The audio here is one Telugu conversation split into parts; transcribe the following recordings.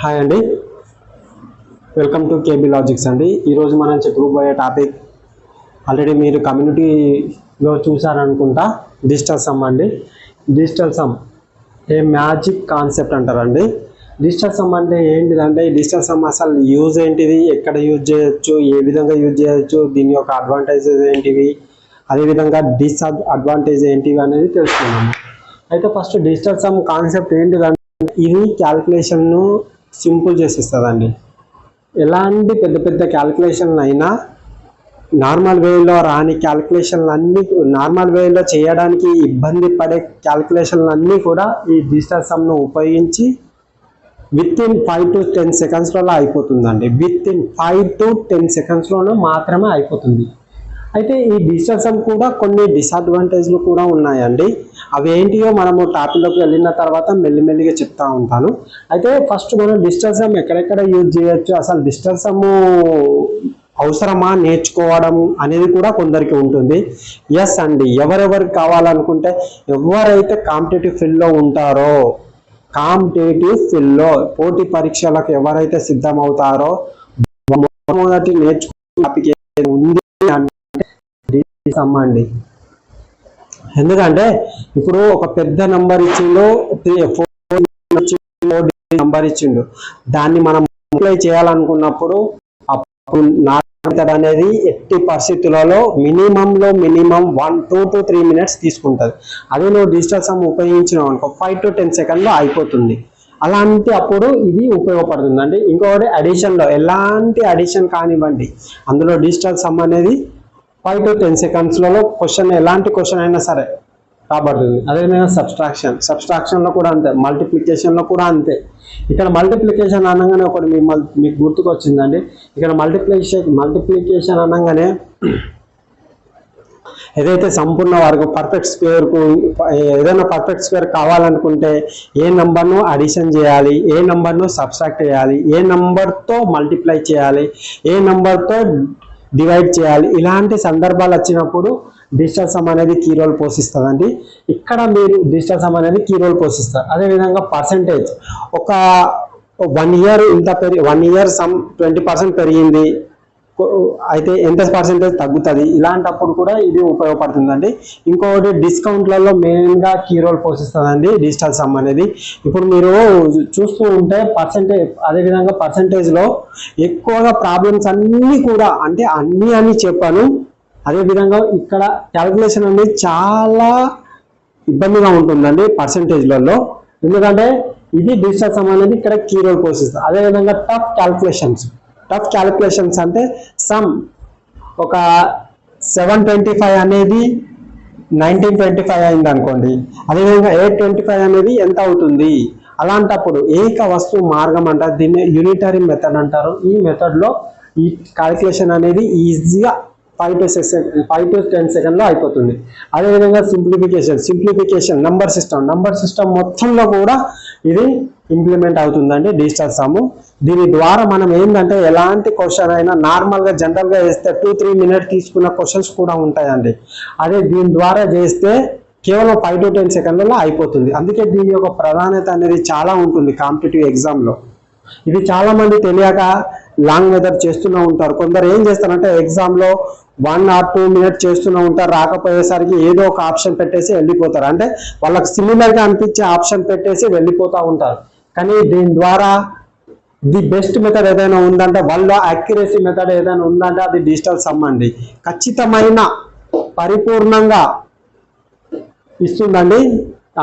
హాయ్ అండి. వెల్కమ్ టు కేబీ లాజిక్స్ అండి. ఈరోజు మనం చెప్పుకోబోయే టాపిక్ ఆల్రెడీ మీరు కమ్యూనిటీలో చూసారనుకుంటా డిజిటల్ సమ్ అండి. Digital sum a magic concept అంటారండి. డిజిటల్ సమ్ అంటే ఏంటిదంటే డిజిటల్ సమ్ అసలు యూజ్ ఏంటిది ఎక్కడ యూజ్ చేయొచ్చు ఏ విధంగా యూజ్ చేయొచ్చు దీని యొక్క అడ్వాంటేజెస్ ఏంటివి అదేవిధంగా డిస్అడ్ అడ్వాంటేజ్ ఏంటివి అనేది తెలుసుకున్నాము అయితే ఫస్ట్ డిజిటల్ సమ్ కాన్సెప్ట్ ఏంటిదంటే ఇది క్యాల్కులేషన్ను సింపుల్ చేసిస్తుందండి. ఎలాంటి పెద్ద పెద్ద క్యాల్కులేషన్లు అయినా నార్మల్ వేలో రాని క్యాల్కులేషన్లు అన్నీ నార్మల్ వేలో చేయడానికి ఇబ్బంది పడే క్యాల్కులేషన్లు అన్నీ కూడా ఈ డిజిటల్ సమ్ను ఉపయోగించి within five to ten సెకండ్స్లలో అయిపోతుందండి. Within five to ten సెకండ్స్లోనే మాత్రమే అయిపోతుంది. అయితే ఈ డిజిటల్ సమ్ కూడా కొన్ని డిసడ్వాంటేజ్లు కూడా ఉన్నాయండి. అవి ఏంటియో మనము టాపిక్లోకి వెళ్ళిన తర్వాత మెల్లిమెల్లిగా చెప్తా ఉంటాను. అయితే ఫస్ట్ మనం డిజిటల్ సమ్ ఎక్కడెక్కడ యూజ్ చేయొచ్చు? అసలు డిజిటల్ సమ్ అవసరమా? నేర్చుకోవడం అనేది కూడా కొందరికి ఉంటుంది. ఎస్ అండి. ఎవరెవరికి కావాలనుకుంటే ఎవరైతే కాంపిటేటివ్ ఫీల్డ్లో ఉంటారో కాంపిటేటివ్ ఫీల్డ్లో పోటీ పరీక్షలకు ఎవరైతే సిద్ధమవుతారో మొదటి నేర్చుకునే టాపిక్ ఉంది సమ్ అండి ఎందుకంటే ఇప్పుడు ఒక పెద్ద నంబర్ ఇచ్చిండు ఫోర్ నంబర్ ఇచ్చిండు. దాన్ని మనం అప్లై చేయాలనుకున్నప్పుడు అప్పుడు నా అనేది ఎట్టి పరిస్థితులలో మినిమంలో minimum one two to three minutes తీసుకుంటుంది. అదే నువ్వు డిజిటల్ సమ్ ఉపయోగించినావు అనుకో ఫైవ్ టు టెన్ సెకండ్లో అయిపోతుంది. అలాంటి అప్పుడు ఇది ఉపయోగపడుతుంది అండి ఇంకొకటి అడిషన్లో ఎలాంటి అడిషన్ కానివ్వండి అందులో డిజిటల్ సమ్ అనేది ఫైవ్ టు టెన్ సెకండ్స్లలో క్వశ్చన్ ఎలాంటి క్వశ్చన్ అయినా సరే రాబడుతుంది. అదేవిధంగా సబ్స్ట్రాక్షన్ సబ్స్ట్రాక్షన్లో కూడా అంతే. మల్టిప్లికేషన్లో కూడా అంతే. ఇక్కడ మల్టిప్లికేషన్ అనగానే ఒకటి మిమ్మల్ని మీకు గుర్తుకొచ్చిందండి. ఇక్కడ మల్టిప్లికేషన్ మల్టిప్లికేషన్ అనగానే ఏదైతే సంపూర్ణ వర్గం పర్ఫెక్ట్ స్క్వేర్కు ఏదైనా పర్ఫెక్ట్ స్క్వేర్ కావాలనుకుంటే ఏ నంబర్ను అడిషన్ చేయాలి ఏ నంబర్ను సబ్స్ట్రాక్ట్ చేయాలి ఏ నంబర్తో మల్టిప్లై చేయాలి ఏ నంబర్తో డివైడ్ చేయాలి. ఇలాంటి సందర్భాలు వచ్చినప్పుడు డిజిటల్ సమ్ అనేది కీ రోల్ పోషిస్తుందండి. ఇక్కడ మీరు డిజిటల్ సమ్ అనేది కీ రోల్ పోషిస్తారు. అదేవిధంగా పర్సంటేజ్ ఒక వన్ ఇయర్ ఇంత పెరిగి one year sum twenty percent పెరిగింది. అయితే ఎంత పర్సెంటేజ్ తగ్గుతుంది? ఇలాంటప్పుడు కూడా ఇది ఉపయోగపడుతుందండి. ఇంకొకటి డిస్కౌంట్లలో మెయిన్గా కీ రోల్ పోషిస్తుందండి డిజిటల్ సమ్ అనేది. ఇప్పుడు మీరు చూస్తూ ఉంటే పర్సెంటేజ్ అదేవిధంగా పర్సెంటేజ్లో ఎక్కువగా ప్రాబ్లమ్స్ అన్నీ కూడా అంటే అన్నీ అని చెప్పాను. అదేవిధంగా ఇక్కడ క్యాలిక్యులేషన్ అనేది చాలా ఇబ్బందిగా ఉంటుందండి పర్సంటేజ్లలో ఎందుకంటే ఇది డిజిటల్ సమ్ అనేది ఇక్కడ కీ రోల్ పోషిస్తుంది అదేవిధంగా టఫ్ క్యాలిక్యులేషన్స్ టఫ్ క్యాలిక్యులేషన్స్ అంటే సమ్ ఒక సెవెన్ ట్వంటీ ఫైవ్ అనేది నైన్టీన్ ట్వంటీ ఫైవ్ అయింది అనుకోండి అదేవిధంగా ఎయిట్ ట్వంటీ ఫైవ్ అనేది ఎంత అవుతుంది? అలాంటప్పుడు ఏక వస్తువు మార్గం అంటారు దీన్ని యూనిటరీ మెథడ్ అంటారు. ఈ మెథడ్లో ఈ క్యాలిక్యులేషన్ అనేది ఈజీగా five to six five to ten సెకండ్లో అయిపోతుంది. అదేవిధంగా simplification simplification number system number system మొత్తంలో కూడా ఇది ఇంప్లిమెంట్ అవుతుందండి డిజిటల్ సమ్ దీని ద్వారా మనం ఏంటంటే ఎలాంటి క్వశ్చన్ అయినా నార్మల్గా జనరల్గా వేస్తే టూ త్రీ మినిట్ తీసుకున్న క్వశ్చన్స్ కూడా ఉంటాయండి. అదే దీని ద్వారా చేస్తే కేవలం ఫైవ్ టు టెన్ సెకండ్లలో అయిపోతుంది. అందుకే దీని యొక్క ప్రాధాన్యత అనేది చాలా ఉంటుంది కాంపిటేటివ్ ఎగ్జామ్లో ఇది చాలా మంది తెలియక లాంగ్ మెథడ్ చేస్తూనే ఉంటారు. కొందరు ఏం చేస్తారంటే ఎగ్జామ్లో వన్ ఆర్ టూ మినిట్స్ చేస్తూనే ఉంటారు. రాకపోయేసరికి ఏదో ఒక ఆప్షన్ పెట్టేసి వెళ్ళిపోతారు. అంటే వాళ్ళకి సిమిలర్గా అనిపించే ఆప్షన్ పెట్టేసి వెళ్ళిపోతూ ఉంటారు. కానీ దీని ద్వారా ది బెస్ట్ మెథడ్ ఏదైనా ఉందంటే వాళ్ళ అక్యురసీ మెథడ్ ఏదైనా ఉందంటే అది డిజిటల్ సమ్ అండి. ఖచ్చితమైన పరిపూర్ణంగా ఇస్తుందండి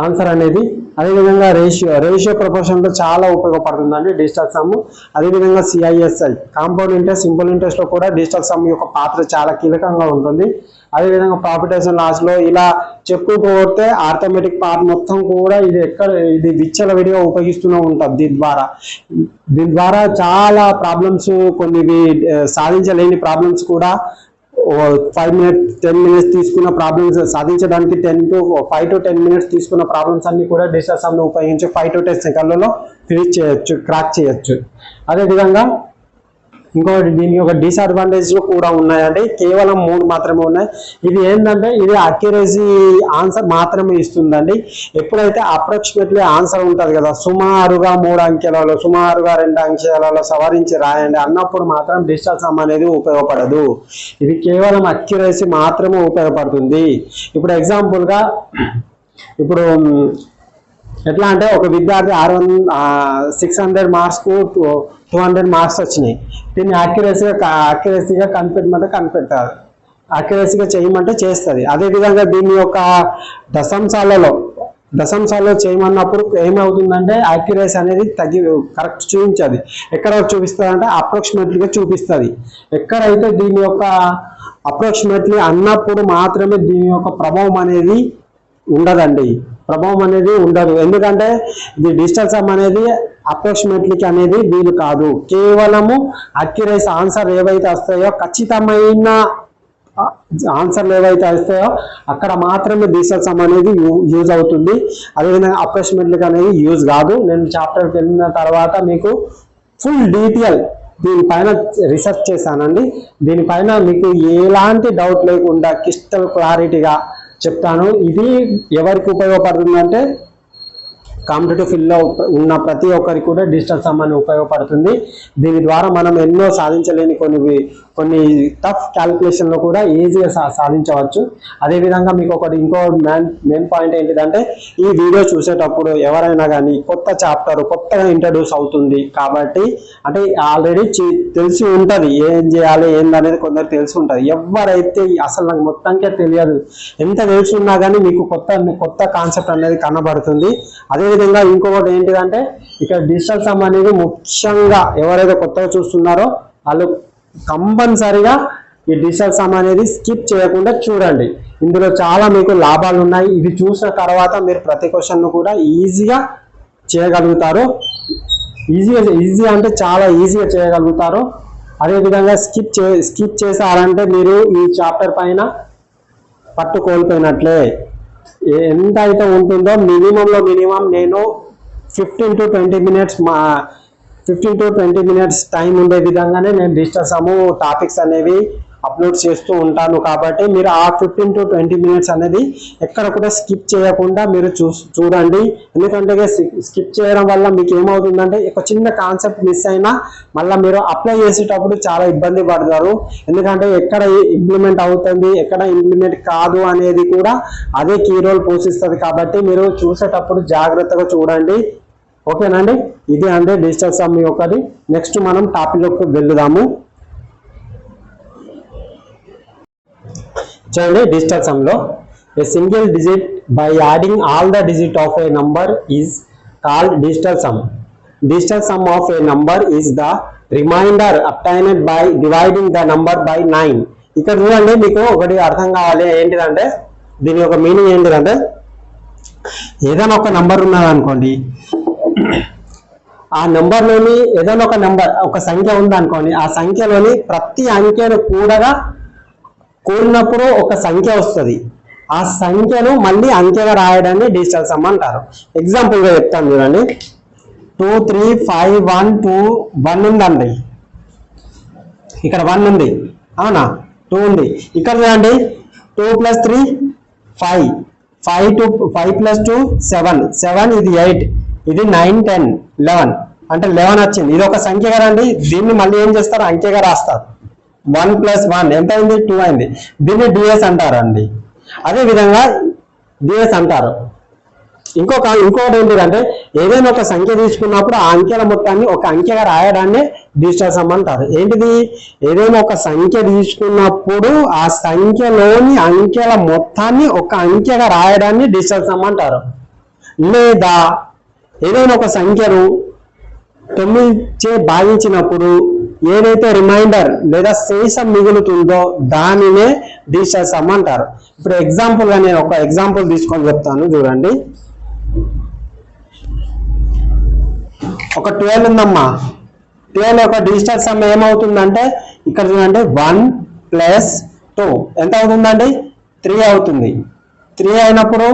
ఆన్సర్ అనేది. అదేవిధంగా రేషియో రేషియో ప్రపోర్షన్లో చాలా ఉపయోగపడుతుందండి డిజిటల్ సమ్ అదేవిధంగా C I S I compound interest simple ఇంట్రెస్ట్లో కూడా డిజిటల్ సమ్ యొక్క పాత్ర చాలా కీలకంగా ఉంటుంది. అదేవిధంగా ప్రాఫిట్ అండ్ లాస్లో ఇలా చెప్పుకోతే ఆర్థమెటిక్ పార్ట్ మొత్తం కూడా ఇది ఎక్కడ ఇది విచ్చల విడిగా ఉపయోగిస్తూనే ఉంటుంది దీని ద్వారా. దీని ద్వారా చాలా ప్రాబ్లమ్స్ కొన్ని సాధించలేని ప్రాబ్లమ్స్ కూడా ఫైవ్ మినిట్స్ టెన్ మినిట్స్ తీసుకున్న ప్రాబ్లమ్స్ సాధించడానికి ten to five to ten minutes తీసుకున్న ప్రాబ్లమ్స్ అన్ని కూడా డిస్టర్స్ ఉపయోగించి ఫైవ్ టు టెన్ సెకండ్లలో ఫినిష్ చేయొచ్చు క్రాక్ చేయొచ్చు. అదేవిధంగా ఇంకోటి దీని ఒక డిసడ్వాంటేజ్ కూడా ఉన్నాయండి. కేవలం మూడు మాత్రమే ఉన్నాయి. ఇది ఏంటంటే ఇది అక్యురసీ ఆన్సర్ మాత్రమే ఇస్తుందండి. ఎప్పుడైతే అప్రాక్సిమేట్లీ ఆన్సర్ ఉంటుంది కదా సుమారుగా మూడు అంకెలలో సుమారుగా రెండు అంకెలలో సవరించి రాయండి. అన్నప్పుడు మాత్రం డిజిటల్ సమ్ అనేది ఉపయోగపడదు. ఇది కేవలం అక్యురసీ మాత్రమే ఉపయోగపడుతుంది. ఇప్పుడు ఎగ్జాంపుల్గా ఇప్పుడు ఎట్లా అంటే ఒక విద్యార్థి ఆరు సిక్స్ హండ్రెడ్ మార్క్స్కు టూ టూ హండ్రెడ్ మార్క్స్ వచ్చినాయి. దీన్ని అక్యురసీగా అక్యురసీగా కనిపెట్టమంటే కనిపెట్టాలి. అక్యురసీగా చేయమంటే చేస్తుంది. అదేవిధంగా దీని యొక్క దశాంశాలలో దశాంశాలలో చేయమన్నప్పుడు ఏమవుతుందంటే యాక్యురసీ అనేది తగ్గి కరెక్ట్ చూపించదు. ఎక్కడ చూపిస్తుంది అంటే అప్రాక్సిమేట్లీగా చూపిస్తుంది. ఎక్కడైతే దీని యొక్క అప్రాక్సిమేట్లీ అన్నప్పుడు మాత్రమే దీని యొక్క ప్రభావం అనేది ఉండదండి. ప్రభావం అనేది ఉండదు. ఎందుకంటే ఇది డిజిటల్ సమ్ అనేది అప్రాక్సిమేట్లీకి అనేది వీలు కాదు. కేవలము అక్యురేస్ ఆన్సర్ ఏవైతే వస్తాయో ఖచ్చితమైన ఆన్సర్లు ఏవైతే వస్తాయో అక్కడ మాత్రమే డిజిటల్ సమ్ అనేది యూజ్ అవుతుంది. అదేవిధంగా అప్రాక్సిమేట్లీకి అనేది యూజ్ కాదు. నేను చాప్టర్కి వెళ్ళిన తర్వాత మీకు ఫుల్ డీటెయిల్ దీనిపైన రీసెర్చ్ చేశానండి. దీనిపైన మీకు ఎలాంటి డౌట్ లేకుండా క్రిస్టల్ క్లారిటీగా చెప్తాను. ఇది ఎవరికి ఉపయోగపడుతుందంటే కాంపిటేటివ్ ఫీల్డ్లో ఉన్న ప్రతి ఒక్కరికి కూడా డిజిటల్ సమ్మాన్ ఉపయోగపడుతుంది. దీని ద్వారా మనం ఎన్నో సాధించలేని కొన్ని కొన్ని టఫ్ క్యాలిక్యులేషన్లో కూడా ఈజీగా సా సాధించవచ్చు. అదేవిధంగా మీకు ఒకటి ఇంకో మెయిన్ మెయిన్ పాయింట్ ఏంటిదంటే ఈ వీడియో చూసేటప్పుడు ఎవరైనా కానీ కొత్త చాప్టర్ కొత్తగా ఇంట్రడ్యూస్ అవుతుంది కాబట్టి అంటే ఆల్రెడీ తెలిసి ఉంటుంది ఏం చేయాలి ఏందనేది కొందరు తెలిసి ఉంటుంది. ఎవరైతే అసలు నాకు మొత్తానికే తెలియదు ఎంత తెలిసి ఉన్నా కానీ మీకు కొత్త కొత్త కాన్సెప్ట్ అనేది కనబడుతుంది. అదేవిధంగా ఇంకొకటి ఏంటిదంటే ఇక్కడ డిజిటల్ సమ్ అనేది ముఖ్యంగా ఎవరైతే కొత్తగా చూస్తున్నారో వాళ్ళు కంపల్సరిగా ఈ డిజిటల్ సమ్ అనేది స్కిప్ చేయకుండా చూడండి. ఇందులో చాలా మీకు లాభాలు ఉన్నాయి. ఇది చూసిన తర్వాత మీరు ప్రతి క్వశ్చన్ను కూడా ఈజీగా చేయగలుగుతారు. ఈజీగా ఈజీ అంటే చాలా ఈజీగా చేయగలుగుతారు. అదేవిధంగా స్కిప్ చే స్కిప్ చేశారంటే మీరు ఈ చాప్టర్ పైన పట్టు కోల్పోయినట్లే. ఎంత అయితే ఉంటుందో మినిమంలో మినిమం నేను ఫిఫ్టీన్ టు ట్వంటీ మినిట్స్ మా fifteen to twenty minutes time ఉండే విధంగానే నేను డిస్టర్సము టాపిక్స్ అనేవి అప్లోడ్ చేస్తూ ఉంటాను కాబట్టి మీరు ఆ ఫిఫ్టీన్ టు ట్వంటీ మినిట్స్ అనేది ఎక్కడ కూడా స్కిప్ చేయకుండా మీరు చూ చూడండి. ఎందుకంటే స్కిప్ చేయడం వల్ల మీకు ఏమవుతుందంటే ఒక చిన్న కాన్సెప్ట్ మిస్ అయినా మళ్ళీ మీరు అప్లై చేసేటప్పుడు చాలా ఇబ్బంది పడతారు. ఎందుకంటే ఎక్కడ ఇంప్లిమెంట్ అవుతుంది ఎక్కడ ఇంప్లిమెంట్ కాదు అనేది కూడా అదే కీ రోల్ పోషిస్తుంది కాబట్టి మీరు చూసేటప్పుడు జాగ్రత్తగా చూడండి. ఓకేనండి ఇది అంటే డిజిటల్ సమ్ ఒకటి. నెక్స్ట్ మనం టాపిక్ వెళ్దాము. చూడండి digital సమ్లో. A single digit by adding all the digit of a number is called digital sum. Digital sum of a number is the remainder obtained by dividing the number by nine. ఇక్కడ చూడండి మీకు ఒకటి అర్థం కావాలి ఏంటిదంటే దీని యొక్క మీనింగ్ ఏంటిదంటే ఏదైనా ఒక నంబర్ ఉన్నదనుకోండి ఆ నెంబర్లోని ఏదైనా ఒక నెంబర్ ఒక సంఖ్య ఉంది అనుకోండి ఆ సంఖ్యలోని ప్రతి అంకెను కూడగా కూడినప్పుడు ఒక సంఖ్య వస్తుంది. ఆ సంఖ్యను మళ్ళీ అంకెగా రాయడాన్ని డిజిటల్ సమ్ అంటారు. ఎగ్జాంపుల్గా చెప్తాను చూడండి. Two three five one two one ఉందండి. ఇక్కడ వన్ ఉంది. అవునా? టూ ఉంది. ఇక్కడ చూడండి. Two plus three five. Five to five plus two seven. Seven ఇది ఎయిట్. ఇది నైన్ టెన్ లెవెన్ అంటే లెవెన్ వచ్చింది. ఇది ఒక సంఖ్య కదండి దీన్ని మళ్ళీ ఏం చేస్తారు? అంకెగా రాస్తారు. వన్ ప్లస్ వన్ ఎంత అయింది? టూ అయింది. దీన్ని డిఎస్ అంటారండి. అదే విధంగా డిఎస్ అంటారు. ఇంకొక ఇంకొకటి ఏంటిదంటే ఏదైనా ఒక సంఖ్య తీసుకున్నప్పుడు ఆ అంకెల మొత్తాన్ని ఒక అంకెగా రాయడాన్ని డిజిటల్ సమ్ అంటారు. ఏంటిది? ఏదైనా ఒక సంఖ్య తీసుకున్నప్పుడు ఆ సంఖ్యలోని అంకెల మొత్తాన్ని ఒక అంకెగా రాయడాన్ని డిజిటల్ సమ్ అంటారు. లేదా ఏదైనా ఒక సంఖ్యను తొమ్మిది చే భాగించినప్పుడు ఏదైతే రిమైండర్ లేదా శేషం మిగులుతుందో దానినే డిజిటల్ అంటారు. ఇప్పుడు ఎగ్జాంపుల్గా నేను ఒక ఎగ్జాంపుల్ తీసుకొని చెప్తాను చూడండి. ఒక ట్వెల్వ్ ఉందమ్మా. ట్వెల్వ్ ఒక డిజిటల్ సమ్ ఏమవుతుందంటే ఇక్కడ చూడండి వన్ ప్లస్ టూ. ఎంత అవుతుందండి? త్రీ అవుతుంది. త్రీ అయినప్పుడు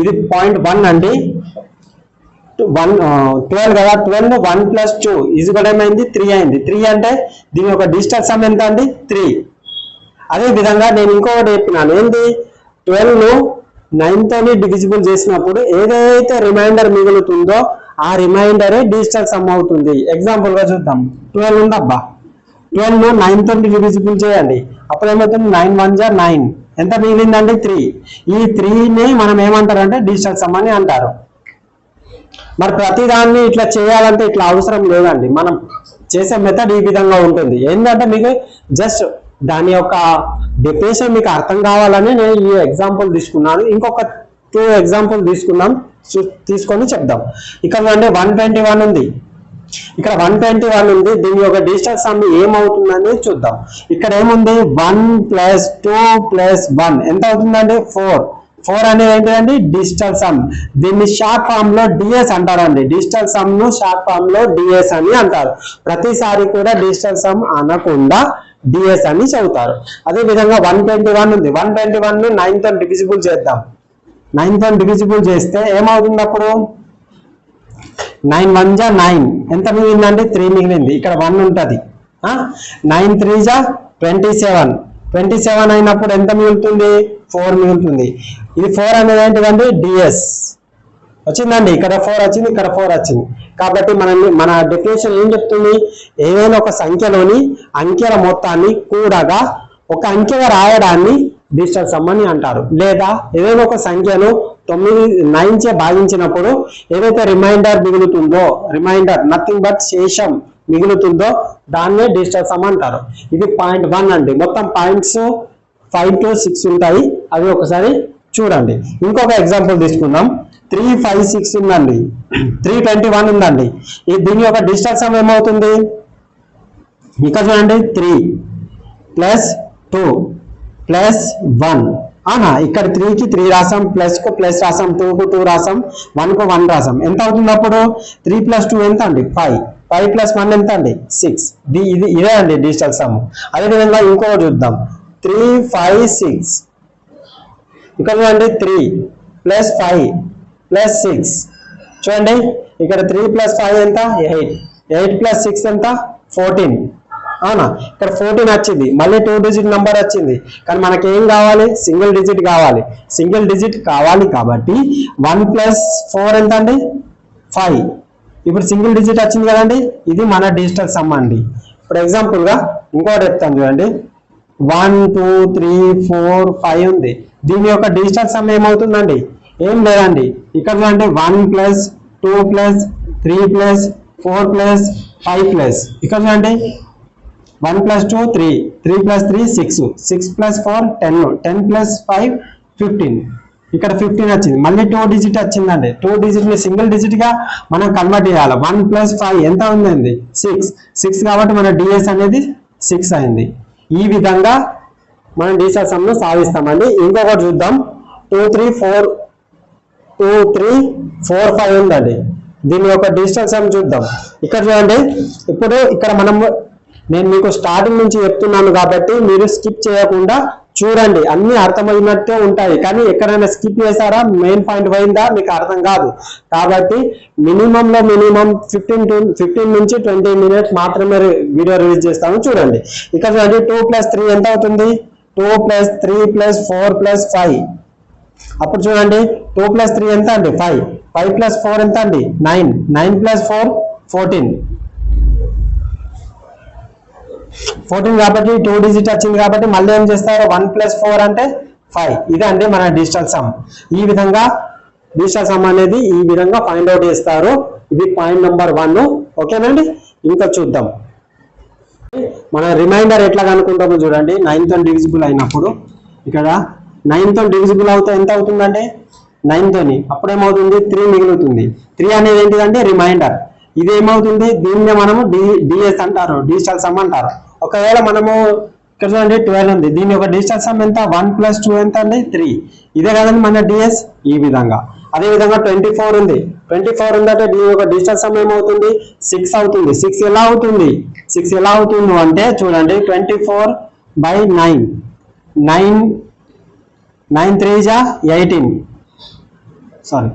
ఇది పాయింట్ వన్ అండి. వన్ ట్వెల్వ్ uh, కదా? ట్వెల్వ్ వన్ ప్లస్ టూ ఇది కూడా ఏమైంది? త్రీ అయింది. త్రీ అంటే దీని యొక్క డిజిటల్ సమ్ ఎంత అండి? త్రీ అదే విధంగా నేను ఇంకొకటి చెప్పినాను. ఏంటి? ట్వెల్వ్ నైన్తో డివిజిబుల్ చేసినప్పుడు ఏదైతే రిమైండర్ మిగులుతుందో ఆ రిమైండరే డిజిటల్ సమ్ అవుతుంది. ఎగ్జాంపుల్గా చూద్దాం. ట్వెల్వ్ ఉందబ్బా. ట్వెల్వ్ నైన్తో డివిజిబుల్ చేయండి. అప్పుడు ఏమవుతుంది? నైన్ వన్ జా? నైన్ ఎంత మిగిలిందండి? త్రీ ఈ త్రీని మనం ఏమంటారంటే డిజిటల్ సమ్ అని అంటారు. మరి ప్రతిదాన్ని ఇట్లా చేయాలంటే ఇట్లా అవసరం లేదండి. మనం చేసే మెథడ్ ఈ విధంగా ఉంటుంది. ఏంటంటే మీకు జస్ట్ దాని యొక్క డెఫినేషన్ మీకు అర్థం కావాలని నేను ఈ ఎగ్జాంపుల్ తీసుకున్నాను. ఇంకొక టూ ఎగ్జాంపుల్ తీసుకున్నాం. చూ- తీసుకొని చెప్దాం. ఇక్కడ అంటే వన్ ట్వంటీ వన్ ఉంది. ఇక్కడ వన్ ట్వంటీ వన్ ఉంది. దీని యొక్క డిజిటల్ సమ్ ఏమవుతుందని చూద్దాం. ఇక్కడ ఏముంది? One plus two plus one ఎంత అవుతుందండి ఫోర్ ఫోర్ అనేది ఏంటిదండి? డిజిటల్ సమ్ దీన్ని షార్ట్ ఫామ్లో డిఎస్ అంటారండి. డిజిటల్ సమ్ను షార్ట్ ఫామ్లో డిఎస్ అని అంటారు. ప్రతిసారి కూడా డిజిటల్ సమ్ అనకుండా డిఎస్ అని చదువుతారు అదే విధంగా వన్ ట్వంటీ వన్ ఉంది. వన్ ట్వంటీ వన్ను నైన్తో డివిజిబుల్ చేద్దాం. నైన్తో డివిజిబుల్ చేస్తే ఏమవుతుంది అప్పుడు? నైన్ వన్ జా నైన్ ఎంత మిగిలిందండి? త్రీ మిగిలింది. ఇక్కడ వన్ ఉంటుంది. నైన్ త్రీ జా ట్వంటీ సెవెన్ ట్వంటీ సెవెన్ అయినప్పుడు ఎంత మిగులుతుంది? ఫోర్ మిగులుతుంది. ఇది ఫోర్ అనేది ఏంటిదండి? డిఎస్ వచ్చిందండి. ఇక్కడ ఫోర్ వచ్చింది ఇక్కడ ఫోర్ వచ్చింది. కాబట్టి మనల్ని మన డెఫినేషన్ ఏం చెప్తుంది? ఏదైనా ఒక సంఖ్యలోని అంకెల మొత్తాన్ని కూడగా ఒక అంకెగా రాయడాన్ని డిజిటల్ సమ్ అని అంటారు. లేదా ఏదైనా ఒక సంఖ్యను తొమ్మిది నైన్ చే భాగించినప్పుడు ఏదైతే రిమైండర్ మిగులుతుందో రిమైండర్ నథింగ్ బట్ శేషం మిగులుతుందో దాన్నే డిజిటల్ సమ్ అంటారు. ఇది పాయింట్ వన్ అండి. మొత్తం పాయింట్స్ ఫైవ్ టు సిక్స్ ఉంటాయి. అవి ఒకసారి చూడండి. ఇంకొక ఎగ్జాంపుల్ తీసుకుందాం. త్రీ ఫైవ్ సిక్స్ ఉందండి. త్రీ ట్వంటీ వన్ ఉందండి. ఈ దీని యొక్క డిజిటల్ సమ్ ఏమవుతుంది? ఇక్కడ చూడండి. Three plus two plus one. అవునా ఇక్కడ త్రీకి త్రీ రాసాం. ప్లస్కు ప్లస్ రాసాం. టూకు టూ రాసాం. వన్కు వన్ రాసాం. ఎంత అవుతుంది అప్పుడు? త్రీ ప్లస్ టూ ఎంత అండి? ఫైవ్. ఫైవ్ ప్లస్ వన్ ఎంత అండి? సిక్స్. ఇది ఇదే అండి డిజిటల్ సమ్. అదేవిధంగా ఇంకొకటి చూద్దాం. Three five six. ఇక్కడ చూడండి three plus five plus six. చూడండి ఇక్కడ త్రీ ప్లస్ ఫైవ్ ఎంత? ఎయిట్. ఎయిట్ ప్లస్ సిక్స్ ఎంత? ఫోర్టీన్. అవునా? ఇక్కడ ఫోర్టీన్ వచ్చింది. మళ్ళీ టూ డిజిట్ నెంబర్ వచ్చింది. కానీ మనకి ఏం కావాలి? సింగిల్ డిజిట్ కావాలి. సింగిల్ డిజిట్ కావాలి కాబట్టి వన్ ప్లస్ ఫోర్ ఎంత అండి? ఫైవ్. ఇప్పుడు సింగిల్ డిజిట్ వచ్చింది కదండి ఇది మన డిజిటల్ సమ్ అండి. ఇప్పుడు ఎగ్జాంపుల్గా ఇంకోటి చెప్తాను చూడండి. One two three four five ఉంది. దీని యొక్క డిజిటల్ సమ్ ఏమవుతుందండి? ఏం లేదండి. ఇక్కడ చూడండి one plus two plus three plus four plus five plus ఇక్కడ చూడండి one plus two three three plus three six six plus four ten ten plus five fifteen ఇక్కడ ఫిఫ్టీన్ వచ్చింది. మళ్ళీ టూ డిజిట్ వచ్చిందండి. టూ డిజిట్ని సింగిల్ డిజిట్గా మనం కన్వర్ట్ చేయాలి. వన్ ప్లస్ ఫైవ్ ఎంత ఉందండి? సిక్స్ సిక్స్ కాబట్టి మన డిఎస్ అనేది సిక్స్ అయింది. ఈ విధంగా మనం డిజిటల్ సమ్ను సాధిస్తామండి. ఇంకొకటి చూద్దాం. Two three four two three four five ఉందండి. దీని యొక్క డిజిటల్ సమ్ చూద్దాం. ఇక్కడ చూడండి. ఇప్పుడు ఇక్కడ మనం నేను మీకు స్టార్టింగ్ నుంచి చెప్తున్నాను కాబట్టి మీరు స్కిప్ చేయకుండా చూడండి అన్ని అర్థమైనట్టే ఉంటాయి. కానీ ఎక్కడైనా స్కిప్ చేశారా? మెయిన్ పాయింట్ పోయిందా? మీకు అర్థం కాదు. కాబట్టి మినిమం లో మినిమం ఫిఫ్టీన్ టు ఫిఫ్టీన్ నుంచి ట్వంటీ మినిట్స్ మాత్రమే వీడియో రిలీజ్ చేస్తాము. చూడండి. ఇక్కడ చూడండి టూ ప్లస్ త్రీ ఎంత అవుతుంది? Two plus three plus four plus five అప్పుడు చూడండి టూ ప్లస్ త్రీ ఎంత అండి? ఫైవ్ ఫైవ్ ప్లస్ ఫోర్ ఎంత అండి? Nine nine plus four fourteen fourteen కాబట్టి టూ డిజిట్ వచ్చింది కాబట్టి మళ్ళీ ఏం చేస్తారు? వన్ ప్లస్ ఫోర్ అంటే ఫైవ్ ఇదండి మన డిజిటల్ సమ్ ఈ విధంగా డిజిటల్ సమ్ అనేది ఈ విధంగా ఫైండ్ అవుట్ చేస్తారు. ఇది పాయింట్ నెంబర్ వన్ ఓకేనండి ఇంకా చూద్దాం. మన రిమైండర్ ఎట్లా కనుక్కుంటామో చూడండి. నైన్తో డివిజిబుల్ అయినప్పుడు ఇక్కడ నైన్తో డివిజిబుల్ అవుతే ఎంత అవుతుందండి? నైన్ అప్పుడేమవుతుంది? త్రీ మిగులుతుంది. త్రీ అనేది ఏంటిదంటే రిమైండర్ ఇది ఏమవుతుంది దీన్నే మనము డి డిఎస్ అంటారు. డిజిటల్ సమ్ అంటారు. ఒకవేళ మనము ఇక్కడ చూడండి ట్వెల్వ్ ఉంది. దీని యొక్క డిజిటల్ సమ్ ఎంత? వన్ ప్లస్ టూ ఎంత అండి? త్రీ. ఇదే కదండి మన డిఎస్ ఈ విధంగా. అదే విధంగా ట్వంటీ ఫోర్ ఉంది. ట్వంటీ ఫోర్ ఉందంటే దీని యొక్క డిజిటల్ సమ్ ఏమవుతుంది? సిక్స్ అవుతుంది. సిక్స్ ఎలా అవుతుంది? సిక్స్ ఎలా అవుతుంది అంటే చూడండి twenty four by nine. Nine nine three జా ఎయిటీన్. సారీ.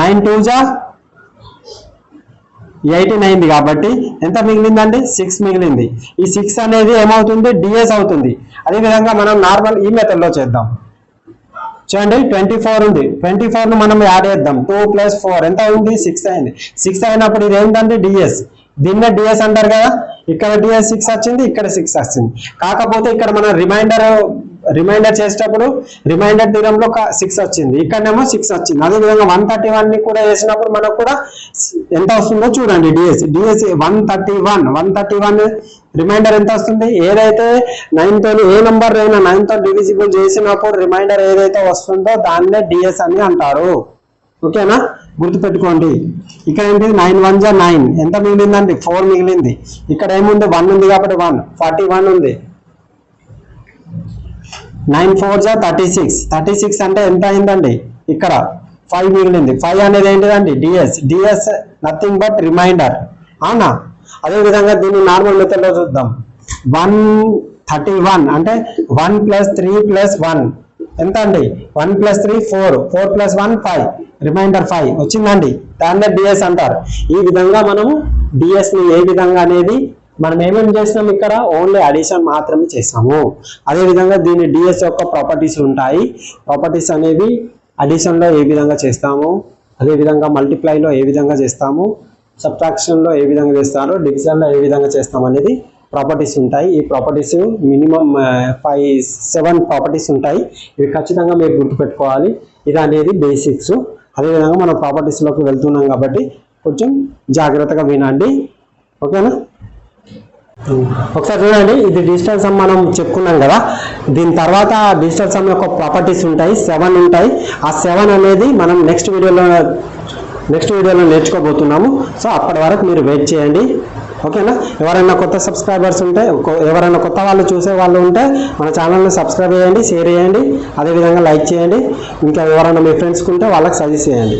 నైన్ టూ జా ఎయిటీన్ అయింది కాబట్టి ఎంత మిగిలిందండి? సిక్స్ మిగిలింది. ఈ సిక్స్ అనేది ఏమవుతుంది? డిఎస్ అవుతుంది. అదేవిధంగా మనం నార్మల్ ఈ మెథడ్లో చేద్దాం. చూడండి ట్వంటీ ఫోర్ ఉంది. ట్వంటీ ఫోర్ను మనం యాడ్ చేద్దాం. టూ ప్లస్ ఫోర్ ఎంత ఉంది సిక్స్ అయింది. సిక్స్ అయినప్పుడు ఇది ఏంటంటే డిఎస్ దీన్నే డిఎస్ అంటారు కదా? ఇక్కడ డిఎస్ సిక్స్ వచ్చింది ఇక్కడ సిక్స్ వచ్చింది. కాకపోతే ఇక్కడ మనం రిమైండర్ రిమైండర్ చేసేటప్పుడు రిమైండర్ తీరంలో ఒక సిక్స్ వచ్చింది. ఇక్కడనేమో సిక్స్ వచ్చింది. అదేవిధంగా వన్ థర్టీ వన్ని కూడా వేసినప్పుడు మనకు కూడా ఎంత వస్తుందో చూడండి DS DS one thirty one one thirty one remainder ఎంత వస్తుంది? ఏదైతే నైన్తో ఏ నంబర్ అయినా నైన్తో డివిజిబుల్ చేసినప్పుడు రిమైండర్ ఏదైతే వస్తుందో దాన్నే డిఎస్ అని అంటారు. ఓకేనా? గుర్తుపెట్టుకోండి. ఇక్కడ ఏంటి నైన్ వన్ జా నైన్ ఎంత మిగిలిందండి? ఫోర్ మిగిలింది. ఇక్కడ ఏముంది? వన్ ఉంది కాబట్టి వన్ ఫార్టీ వన్ ఉంది. నైన్ ఫోర్ జా థర్టీ సిక్స్. థర్టీ సిక్స్ అంటే ఎంత అయిందండి? ఇక్కడ ఫైవ్ మిగిలింది. ఫైవ్ అనేది ఏంటిదండి? DS DS nothing but remainder అవునా? అదే విధంగా దీన్ని నార్మల్ మెథడ్లో చూద్దాం. వన్ థర్టీ వన్ అంటే one plus three plus one ఎంత అండి? One plus three four four plus one five remainder five వచ్చిందండి. దాన్నే డిఎస్ అంటారు. ఈ విధంగా మనము డిఎస్ని ఏ విధంగా అనేది మనం ఏమేమి చేసినాం ఇక్కడ? ఓన్లీ అడిషన్ మాత్రమే చేసాము అదేవిధంగా దీని డిఎస్ యొక్క ప్రాపర్టీస్ ఉంటాయి. ప్రాపర్టీస్ అనేవి అడిషన్లో ఏ విధంగా చేస్తాము? అదేవిధంగా మల్టిప్లైలో ఏ విధంగా చేస్తాము? సబ్ట్రాక్షన్లో ఏ విధంగా చేస్తారో డివిజన్లో ఏ విధంగా చేస్తాం అనేది ప్రాపర్టీస్ ఉంటాయి. ఈ properties minimum five seven properties ఉంటాయి. ఇవి ఖచ్చితంగా మీరు గుర్తుపెట్టుకోవాలి. ఇది అనేది బేసిక్స్ అదేవిధంగా మనం ప్రాపర్టీస్లోకి వెళ్తున్నాం కాబట్టి కొంచెం జాగ్రత్తగా వినండి. ఓకేనా? ఒకసారి చూడండి ఇది డిజిటల్ సమ్ మనం చెప్పుకున్నాం కదా. దీని తర్వాత డిజిటల్ సమ్ యొక్క ప్రాపర్టీస్ ఉంటాయి సెవెన్ ఉంటాయి. ఆ సెవెన్ అనేది మనం నెక్స్ట్ వీడియోలో నెక్స్ట్ వీడియోలో నేర్చుకోబోతున్నాము. సో అప్పటి వరకు మీరు వెయిట్ చేయండి. ఓకేనా? ఎవరైనా కొత్త సబ్స్క్రైబర్స్ ఉంటే ఎవరైనా కొత్త వాళ్ళు చూసే వాళ్ళు ఉంటే మన ఛానల్ని సబ్స్క్రైబ్ చేయండి షేర్ చేయండి. అదేవిధంగా లైక్ చేయండి. ఇంకా ఎవరైనా మీ ఫ్రెండ్స్కి ఉంటే వాళ్ళకి సజెస్ట్ చేయండి.